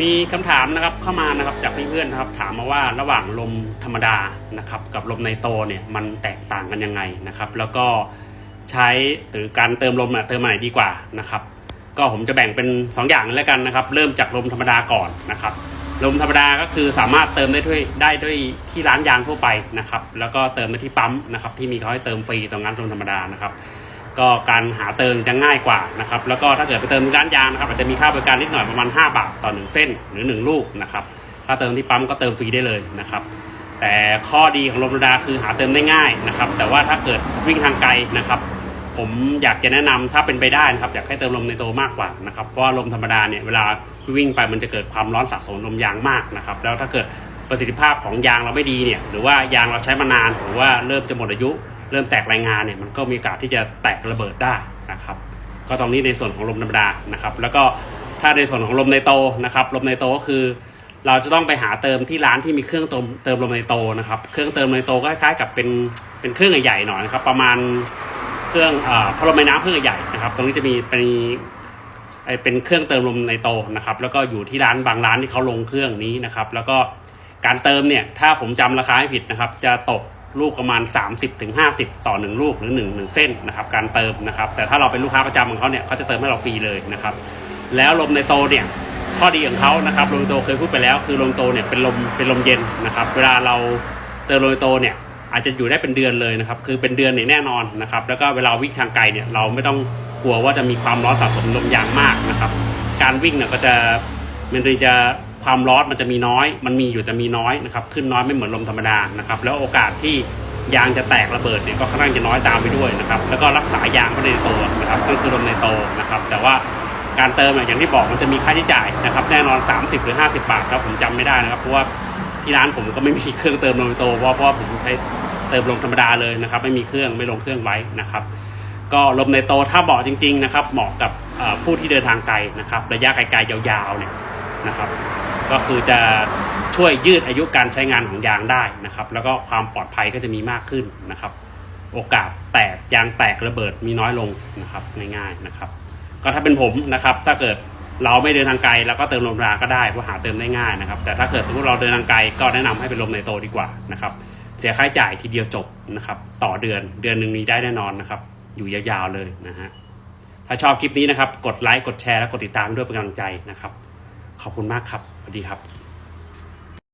มีคำถามนะครับเข้ามานะครับจากเพื่อนๆนะครับ ถามมาว่าระหว่างลมธรรมดานะครับ กับลมไนโตเนี่ยมันแตกต่างกันยังไงนะครับ แล้วก็ใช้หรือการเติมลมอะเติมอันไหนดีกว่านะครับ ก็ผมจะแบ่งเป็น 2 อย่างแล้วกันนะครับ เริ่มจากลมธรรมดาก่อนนะครับ ลมธรรมดาก็คือสามารถเติมได้ด้วยได้ด้วยที่ร้านยางทั่วไปนะครับ แล้วก็เติมได้ที่ปั๊มนะครับ ที่มีเขาให้เติมฟรีตรงนั้นลมธรรมดานะครับ ก็การหาเติมจะง่ายกว่านะครับแล้วก็ถ้าเกิดไปเติมที่ร้านยางนะครับอาจจะมีค่าบริการนิดหน่อยประมาณ 5 บาทต่อ 1 เส้นหรือ 1 ลูกนะครับถ้าเติมที่ปั๊มก็เติมฟรีได้เลยนะครับแต่ข้อดีของลมธรรมดาคือหาเติมได้ง่ายนะครับแต่ว่าถ้าเกิดวิ่งทางไกลนะครับ ผมอยากจะแนะนำถ้าเป็นไปได้นะครับอยากให้เติมลมในโตมากกว่านะครับเพราะว่าลมธรรมดาเนี่ยเวลาวิ่งไปมันจะเกิดความร้อนสะสมลมยางมากนะครับแล้วถ้าเกิดประสิทธิภาพของยางเราไม่ดีเนี่ยหรือว่ายางเราใช้มานานหรือว่าเริ่มจะหมดอายุ เริ่มแตกรายงานเนี่ยมันก็มีโอกาสที่จะแตกระเบิดได้นะครับ ก็ตรงนี้ในส่วนของลมธรรมดานะครับ แล้วก็ถ้าในส่วนของลมในโตนะครับ ลมในโตก็คือ เราจะต้องไปหาเติมที่ร้านที่มีเครื่องเติมเติมลมในโตนะครับ เครื่องเติมลมในโตก็คล้ายๆกับเป็นเป็นเครื่องใหญ่ๆหน่อยนะครับ ประมาณเครื่องเอ่อพัดลมไม้น้ำเครื่องใหญ่นะครับ ตรงนี้จะมีเป็นไอเป็นเครื่องเติมลมในโตนะครับ แล้วก็อยู่ที่ร้านบางร้านที่เขาลงเครื่องนี้นะครับ แล้วก็การเติมเนี่ยถ้าผมจำราคาให้ผิดนะครับ จะตก ลูกประมาณ 30-50ถึง50 ต่อ 1 ลูกหรือ 1 1 เส้นนะครับการเติมนะครับ แต่ถ้าเราเป็นลูกค้าประจำของเขาเนี่ยเขาจะเติมให้เราฟรีเลยนะครับ แล้วลมในโตเนี่ยข้อดีของเขานะครับลมโตเคยพูดไปแล้ว คือลมโตเนี่ยเป็นลมเป็นลมเย็นนะครับ เวลาเราเติมลมโตเนี่ยอาจจะอยู่ได้เป็นเดือนเลยนะครับ คือเป็นเดือนเนี่ยแน่นอนนะครับ แล้วก็เวลาวิ่งทางไกลเนี่ยเราไม่ต้องกลัวว่าจะมีความร้อนสะสมลมยางมากนะครับ การวิ่งเนี่ยก็จะมันจะ ความร้อนมันจะมีน้อย มันมีอยู่แต่มีน้อยนะครับขึ้นน้อยไม่เหมือนลมธรรมดานะครับแล้วโอกาสที่ยางจะแตกระเบิดเนี่ยก็ค่อนข้างจะน้อยตามไปด้วยนะครับแล้วก็รักษายางไว้ในโตนะครับก็คือลมในโตนะครับแต่ว่าการเติมอย่างที่บอกมันจะมีค่าใช้จ่ายนะครับแน่นอน 30 หรือ 50 บาทครับผมจำไม่ได้นะครับเพราะว่าที่ร้านผมก็ไม่มีเครื่องเติมลมในโตเพราะเพราะว่าผมใช้เติมลมธรรมดาเลยนะครับไม่มีเครื่องไม่ลงเครื่องไว้นะครับก็ลมในโตถ้าเหมาะจริง ๆ นะครับเหมาะกับผู้ที่เดินทางไกลนะครับระยะไกลๆยาวๆเนี่ยนะครับ ก็คือจะช่วยยืดอายุการใช้งานของยางได้นะครับ แล้วก็ความปลอดภัยก็จะมีมากขึ้นนะครับ โอกาสแตกยางแตกระเบิดมีน้อยลงนะครับง่ายๆนะครับ ก็ถ้าเป็นผมนะครับ ถ้าเกิดเราไม่เดินทางไกลแล้วก็เติมลมราก็ได้เพราะหาเติมได้ง่ายนะครับ แต่ถ้าเกิดสมมติเราเดินทางไกลก็แนะนำให้เป็นลมในโตดีกว่านะครับเสียค่าใช้จ่ายทีเดียวจบนะครับ ต่อเดือนเดือนหนึ่งมีได้แน่นอนนะครับ อยู่ยาวๆเลยนะฮะถ้าชอบคลิปนี้นะครับ กดไลค์กดแชร์และกดติดตามด้วยเป็นกำลังใจนะครับ ขอบคุณมากครับ สวัสดีครับ